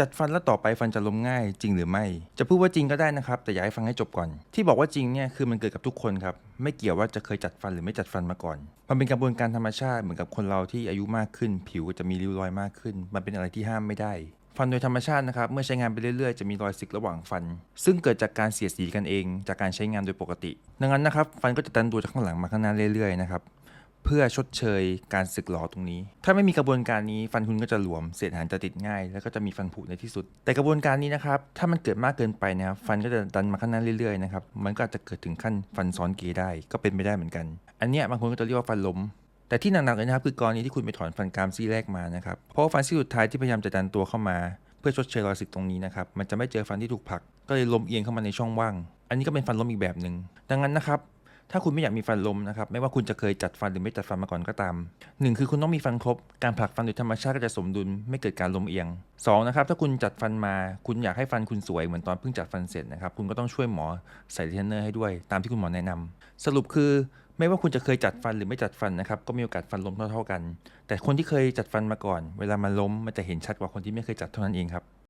จัดฟันแล้วต่อไปฟันจะล้มง่ายจริงหรือไม่ จะพูดว่าจริงก็ได้นะครับ แต่อยากให้ฟังให้จบก่อน ที่บอกว่าจริงเนี่ยคือมันเกิดกับทุกคนครับ ไม่เกี่ยวว่าจะเคยจัดฟันหรือไม่จัดฟันมาก่อน มันเป็นกระบวนการธรรมชาติเหมือนกับคนเราที่อายุมากขึ้น ผิวจะมีริ้วรอยมากขึ้น มันเป็นอะไรที่ห้ามไม่ได้ฟันโดยธรรมชาตินะครับ เมื่อใช้งานไปเรื่อยๆ จะมีรอยสึกระหว่างฟัน ซึ่งเกิดจากการเสียดสีกันเอง จากการใช้งานโดยปกติ ดังนั้นนะครับ ฟันก็จะดันตัวจากข้างหลังมาข้างหน้าเรื่อยๆนะครับ เพื่อชดเชยการสึกหรอตรงนี้ ถ้าไม่มีกระบวนการนี้ฟันคุณก็จะหลวม เศษอาหารจะติดง่าย แล้วก็จะมีฟันผุในที่สุด แต่กระบวนการนี้นะครับ ถ้ามันเกิดมากเกินไปนะครับ ฟันก็จะดันมาข้างหน้าเรื่อยๆนะครับ มันก็อาจจะเกิดถึงขั้นฟันซ้อนเกยได้ ก็เป็นไปได้เหมือนกัน อันเนี้ยบางคนก็จะเรียกว่าฟันล้ม แต่ที่หนักๆเลยนะครับคือกรณีที่คุณไปถอนฟันกรามซี่แรกมานะครับ เพราะฟันซี่สุดท้ายที่พยายามจะดันตัวเข้ามา เพื่อชดเชยรอยสึกตรงนี้นะครับ มันจะไม่เจอฟันที่ถูกผลัก ก็เลยล้มเอียงเข้ามาในช่องว่าง อันนี้ก็เป็นฟันล้มอีกแบบหนึ่งดังนั้นนะครับ ถ้าคุณไม่อยากมีฟันลมนะครับ ไม่ว่าคุณจะเคยจัดฟันหรือไม่จัดฟันมาก่อนก็ตามหนึ่งคือคุณต้องมีฟันครบ การผลักฟันโดยธรรมชาติก็จะสมดุล ไม่เกิดการล้มเอียงสองนะครับ ถ้าคุณจัดฟันมา คุณอยากให้ฟันคุณสวยเหมือนตอนเพิ่งจัดฟันเสร็จนะครับ คุณก็ต้องช่วยหมอใส่เทนเนอร์ให้ด้วย ตามที่คุณหมอแนะนำสรุปคือไม่ว่าคุณจะเคยจัดฟันหรือไม่จัดฟันนะครับ ก็มีโอกาสฟันล้มเท่าๆกัน แต่คนที่เคยจัดฟันมาก่อน เวลามันล้มมันจะเห็นชัดกว่าคนที่ไม่เคยจัดเท่านั้นเองครับ